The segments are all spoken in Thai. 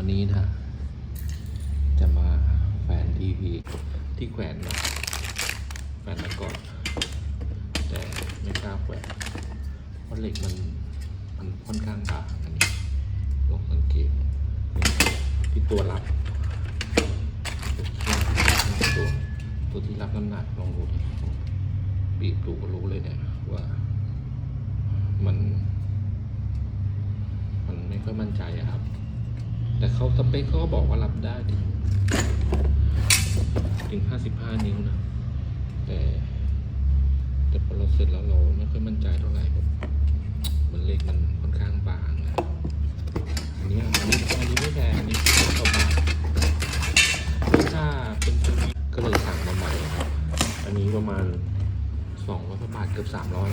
วันนี้นะ จะมาแขวนทีวีที่แขวนนะแขวนมาก่อน แต่ไม่กล้าแขวนเพราะเหล็กมันมันค่อนข้างบางอันนี้ลองสังเกตที่ตัวรับตัวตัวที่รับน้ำหนักลองดูดิบีบดูก็รู้เลยเนี่ยว่ามัน มันไม่ค่อยมั่นใจอะครับ แต่เขาสเปคเขาก็บอกว่ารับได้ถึงถึง 55 นิ้วนะ แต่แต่พอเราเสร็จแล้วเราไม่ค่อยมั่นใจเท่าไหร่ครับมันเหล็กมันค่อนข้างบางนะอันนี้อันนี้อันนี้ไม่แพงอันนี้ประมาณถ้าเป็นตัวนี้ก็เลยสั่งมาใหม่ครับ อันนี้ประมาณสองร้อยบาทเกือบสามร้อย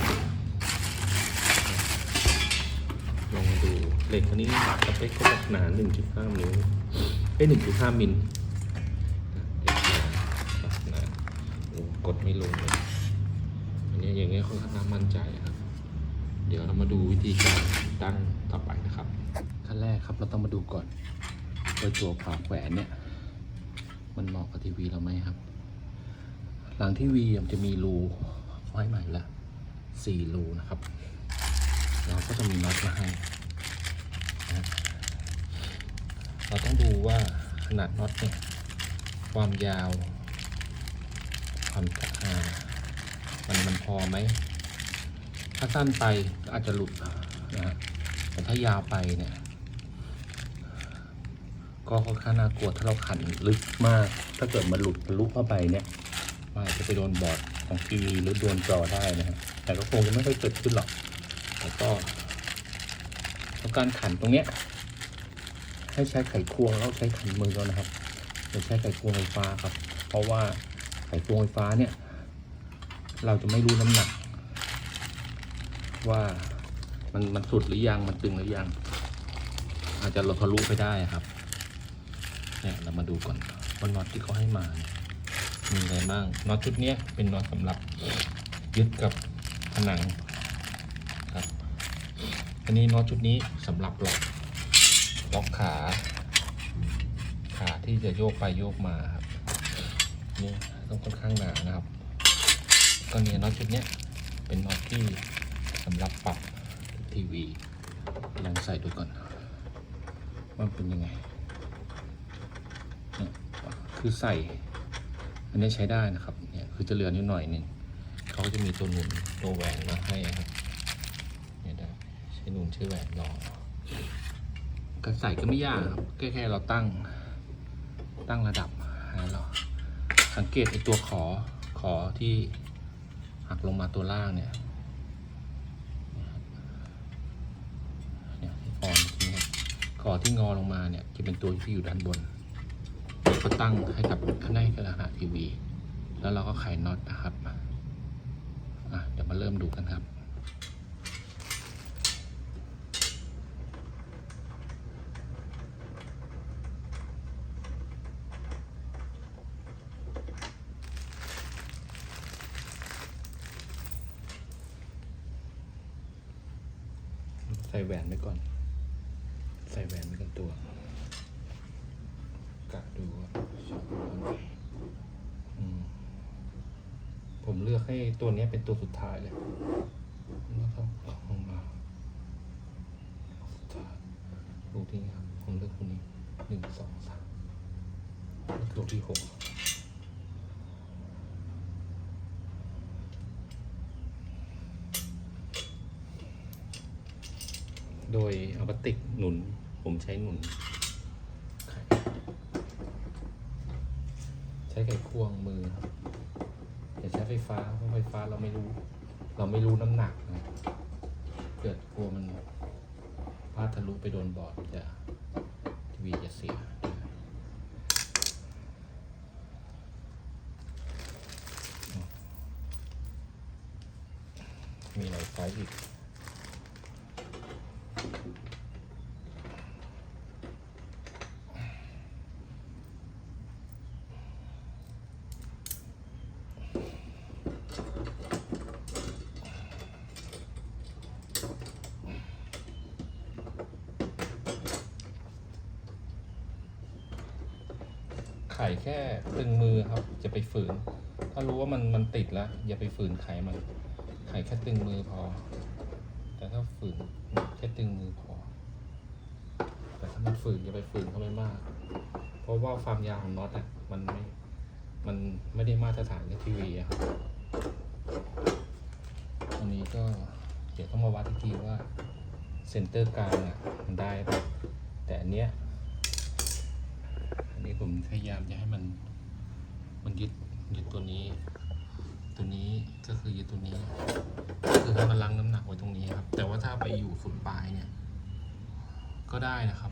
ลองดูเหล็กอันนี้สเปคเขาบอกหนา 1.5 นิ้วเอ้ย1.5 มิลเหล็กหนาหนาโอ้กดไม่ลงเลยอันนี้อย่างเงี้ยค่อนข้างมั่นใจครับ เดี๋ยวเรามาดูวิธีการตั้งต่อไปนะครับขั้นแรกครับเราต้องมาดูก่อนว่าตัวฝาแขวนเนี่ย มันเหมาะกับทีวีเราไหมครับ หลังทีวีมันจะมีรูไว้ใหม่ละสี่รูนะครับ เราก็จะมีน็อตมาให้นะเราต้องดูว่าขนาดน็อตเนี่ยความยาวความอ่ามันมันพอไหม ถ้าสั้นไปก็อาจจะหลุดนะฮะแต่ถ้ายาวไปเนี่ย ก็ค่อนข้างน่ากลัวถ้าเราขันลึกมาก ถ้าเกิดมันหลุดทะลุเข้าไปเนี่ยมันอาจจะไปโดนบอร์ดของทีวีหรือโดนจอได้นะฮะแต่ก็คงจะไม่ค่อยเกิดขึ้นหรอก แล้วก็แล้วการขันตรงเนี้ยให้ใช้ไขควงแล้วใช้ขันมือเอานะครับอย่าใช้ไขควงไฟฟ้าครับ เพราะว่าไขควงไฟฟ้าเนี่ย เราจะไม่รู้น้ำหนัก ว่ามันมันสุดหรือยังมันตึงหรือยัง อาจจะเราทะลุไปได้ครับเนี่ยเรามาดูก่อนว่าน็อตที่เขาให้มาเนี่ยมีอะไรบ้างน็อตชุดนี้เป็นน็อตสำหรับยึดกับผนัง ครับ อันนี้น็อตชุดนี้สำหรับล็อกล็อกขา ขาที่จะโยกไปโยกมาครับนี่ต้องค่อนข้างหนานะครับก็เนี่ยน็อตชุดเนี้ยเป็นน็อตที่สำหรับปรับทีวีลองใส่ดูก่อนว่าเป็นยังไงคือใส่ อันนี้ใช้ได้นะครับเนี่ยคือจะเหลือนิดหน่อยนึงเขาก็จะมีตัวหนุนตัวแหวนมาให้ครับ ใช้หนุนใช้แหวนรองก็ใส่ก็ไม่ยากครับแค่แค่เราตั้งตั้งระดับให้เราสังเกตไอตัวขอขอที่หักลงมาตัวล่างเนี่ยเนี่ยที่คอเมื่อกี้ครับคอที่งอลงมาเนี่ยจะเป็นตัวที่อยู่ด้านบนก็ตั้งให้กับให้กับขนาดทีวี แล้วเราก็ไขน็อตนะครับ อะเดี๋ยวมาเริ่มดูกันครับ ใส่แหวนไว้ก่อน ใส่แหวนไว้กันตัวกะดูว่าชอบตัวไหนผมเลือกให้ตัวนี้เป็นตัวสุดท้ายเลยแล้วก็เอาลงมาสุดท้ายลูกที่นี่ครับผมเลือกตัวนี้หนึ่งสองสามลูกที่หก โดยเอาพลาสติกหนุน ผมใช้หนุน ใช้ไขควงมือครับอย่าใช้ไฟฟ้าเพราะไฟฟ้าเราไม่รู้ เราไม่รู้น้ำหนักนะเกิดกลัวมันพลาดทะลุไปโดนบอร์ดจะทีวีจะเสียมีหลายไซส์อีก ไข่แค่ตึงมือครับจะไปฝืน ถ้ารู้ว่ามันมันติดแล้ว อย่าไปฝืนไข่มัน ไข่แค่ตึงมือพอ แต่ถ้าฝืนแค่ตึงมือพอ แต่ถ้ามันฝืนอย่าไปฝืนเข้าไปมาก เพราะว่าความยาวของน็อตอะมันไม่มันไม่ได้มาตรฐานกับทีวีครับอันนี้ก็เดี๋ยวต้องมาวัดอีกทีว่าเซนเตอร์กลางอะมันได้แต่อันเนี้ย นี้ผมพยายามจะให้มัน มันยึดยึดตัวนี้ ตัวนี้ก็คือยึดตัวนี้ ก็คือให้มันลังน้ำหนักไว้ตรงนี้ครับ แต่ว่าถ้าไปอยู่สุดปลายเนี่ย ก็ได้นะครับ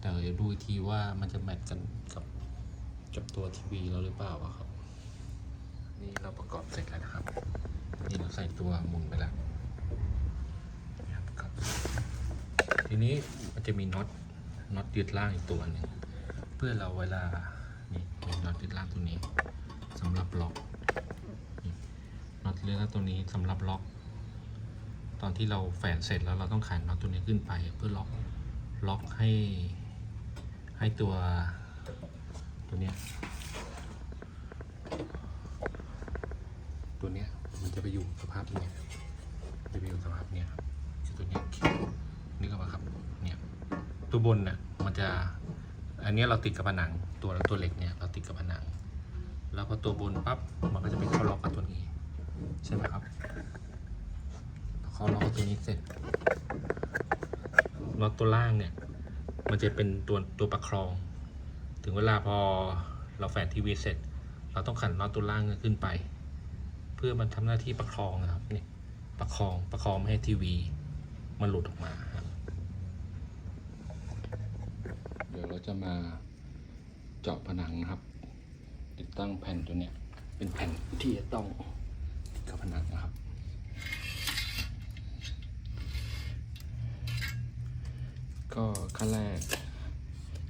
แต่เดี๋ยวดูทีว่ามันจะแมทกันกับกับตัวทีวีเราหรือเปล่าครับ นี่เราประกอบเสร็จแล้วนะครับ นี่เราใส่ตัวมุนไปแล้วนะครับทีนี้มันจะมีน็อตน็อตยึดล่างอีกตัวหนึ่ง พื่อเราเวลา นี่น็อตยึดล่างตัวนี้สำหรับล็อกนี่น็อตยึดล่างตัวนี้สำหรับล็อก ตอนที่เราแฝนเสร็จแล้วเราต้องขันน็อตตัวนี้ขึ้นไปเพื่อล็อกล็อกให้ให้ตัวตัวเนี้ยตัวเนี้ยมันจะไปอยู่สภาพเนี้ยจะไปอยู่สภาพเนี้ยตัวเนี้ยนี่ก็มาครับเนี่ยตัวบนน่ะมันจะ อันนี้เราติดกับผนังตัวตัวเหล็กเนี่ยเราติดกับผนัง แล้วพอตัวบนปั๊บมันก็จะไปเข้าล็อกกับตัวนี้ใช่ไหมครับพอเข้าล็อกกับตัวนี้เสร็จน็อตตัวล่างเนี่ยมันจะเป็นตัวตัวประคอง ถึงเวลาพอเราแฝนทีวีเสร็จ เราต้องขันน็อตตัวล่างขึ้นไป เพื่อมันทำหน้าที่ประคองนะครับนี่ประคองประคองไม่ให้ทีวี มันหลุดออกมาครับ เราจะมาเจาะผนังนะครับ ติดตั้งแผ่นตัวเนี้ยเป็นแผ่นที่จะต้องติดกับผนังนะครับ ก็ขั้นแรก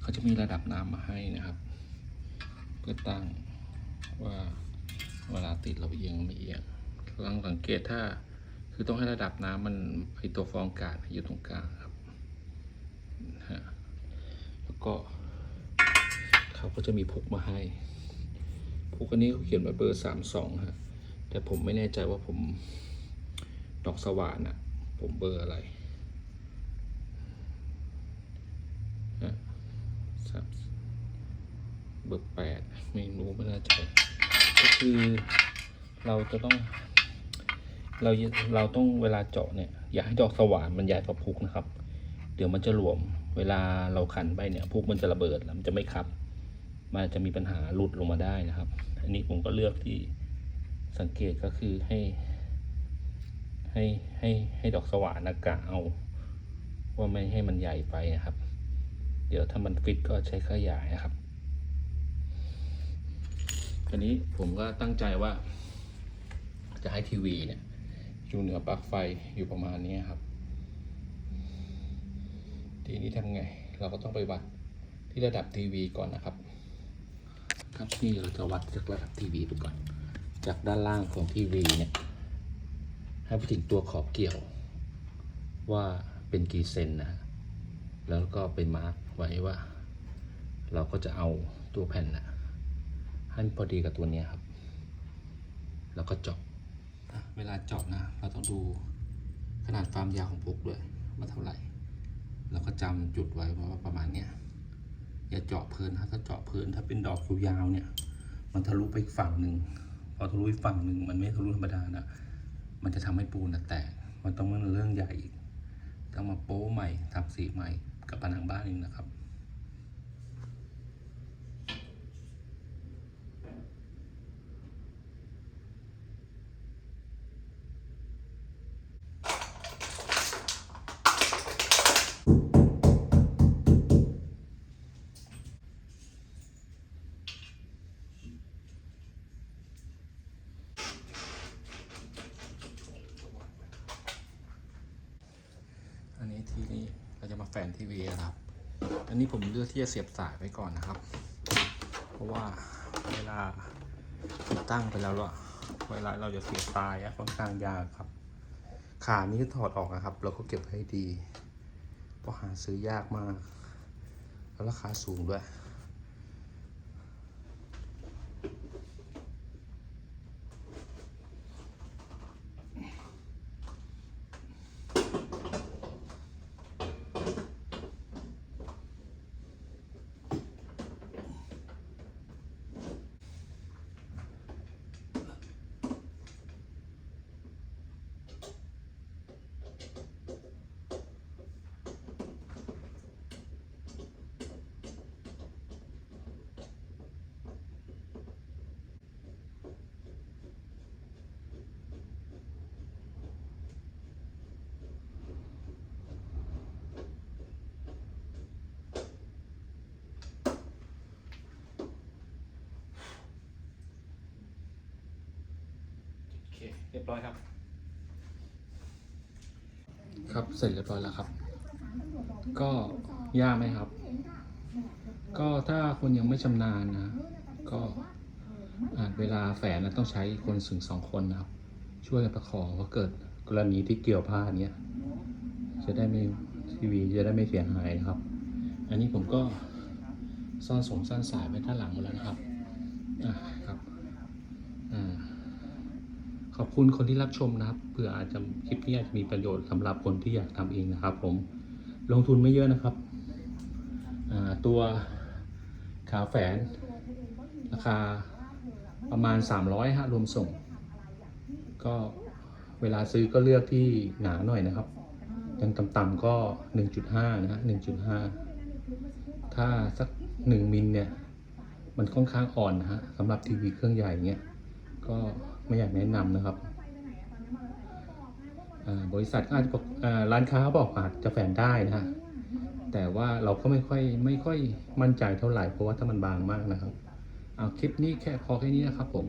เขาจะมีระดับน้ำมาให้นะครับ เพื่อตั้งว่าเวลาติดเราเอียงไม่เอียงลองสังเกตถ้าคือต้องให้ระดับน้ำมันไอตัวฟองอากาศอยู่ตรงกลางครับฮะ แล้วก็เขาก็จะมีพุกมาให้พุกอันนี้เขาเขียนไว้เบอร์สามสองฮะแต่ผมไม่แน่ใจว่าผมดอกสว่านอะผมเบอร์อะไรฮะสามเบอร์แปดไม่รู้ไม่แน่ใจก็คือเราจะต้องเราเราต้องเวลาเจาะเนี่ย อย่าให้ดอกสว่านมันใหญ่กว่าพุกนะครับ เดี๋ยวมันจะหลวม เวลาเราขันไปเนี่ยพุกมันจะระเบิดแล้วมันจะไม่คับ มันจะมีปัญหาหลุดลงมาได้นะครับ อันนี้ผมก็เลือกที่สังเกตก็คือให้ ให้ให้ให้ดอกสว่านอากาศเอา ว่าไม่ให้มันใหญ่ไปนะครับ เดี๋ยวถ้ามันฟิตก็ใช้ขยายนะครับทีนี้ผมก็ตั้งใจว่า จะให้ทีวีเนี่ยอยู่เหนือปลั๊กไฟอยู่ประมาณนี้ครับ ทีนี้ทำไง เราก็ต้องไปวัดที่ระดับทีวีก่อนนะครับ ครับนี่เราจะวัดจากระดับทีวีดูก่อน จากด้านล่างของทีวีเนี่ยให้ไปถึงตัวขอบเกี่ยว ว่าเป็นกี่เซนนะฮะแล้วก็ไปมาร์กไว้ว่า เราก็จะเอาตัวแผ่นนะให้พอดีกับตัวเนี้ยครับ แล้วก็เจาะอะเวลาเจาะนะ เราต้องดูขนาดความยาวของปุกด้วยว่าเท่าไหร่ แล้วก็จำจุดไว้ว่าประมาณเนี้ยอย่าเจาะเพลินนะถ้าเจาะเพลินถ้าเป็นดอกยาวๆเนี่ย มันทะลุไปอีกฝั่งหนึ่งพอทะลุอีกฝั่งหนึ่งมันไม่ทะลุธรรมดานะมันจะทำให้ปูนแตกมันต้องเป็นเรื่องใหญ่อีกต้องมาโป้ใหม่ทำสีใหม่กับผนังบ้านเองนะครับ อันนี้ผมเลือที่จะเสียบสายไว้ก่อนนะครับ เพราะว่าเวลาติดตั้งไปแล้วอะเวลาเราจะเสียบสายค่อนข้างยากครับ ขานี้ถอดออกนะครับ เราก็เก็บให้ดี เพราะหาซื้อยากมาก แล้วราคาสูงด้วย เรียบร้อยครับ ครับเสร็จเรียบร้อยแล้วครับ ก็ยากไหมครับ ก็ถ้าคนยังไม่ชำนาญนะ ก็อาจเวลาแฝนนะต้องใช้คนถึงสองคนนะครับ ช่วยกันประคองเพราะเกิดกรณีที่เกี่ยวผ้าเนี้ยจะได้ไม่ทีวีจะได้ไม่เสียหายนะครับ อันนี้ผมก็ซ่อนสงซ่อนสายไว้ด้านหลังหมดแล้วนะครับ อะครับ ขอบคุณคนที่รับชมนะครับเผื่ออาจจะคลิปนี้อาจจะมีประโยชน์สำหรับคนที่อยากทำเองนะครับ ผมลงทุนไม่เยอะนะครับตัวขาแฝน ราคาประมาณ 300ฮะรวมส่ง ก็เวลาซื้อก็เลือกที่หนาหน่อยนะครับยังต่ำๆก็ 1.5 นะฮะ1.5 ถ้าสัก 1 มิลเนี่ย มันค่อนข้างอ่อนนะฮะสำหรับทีวีเครื่องใหญ่เงี้ยก็ ไม่อยากแนะนำนะครับอ่าบริษัทก็อาจจะบอกอ่าร้านค้าบอกอาจจะแฝนได้นะฮะแต่ว่าเราก็ไม่ค่อยไม่ค่อยมั่นใจเท่าไหร่เพราะว่าถ้ามันบางมากนะครับ เอาคลิปนี้แค่พอแค่นี้นะครับผม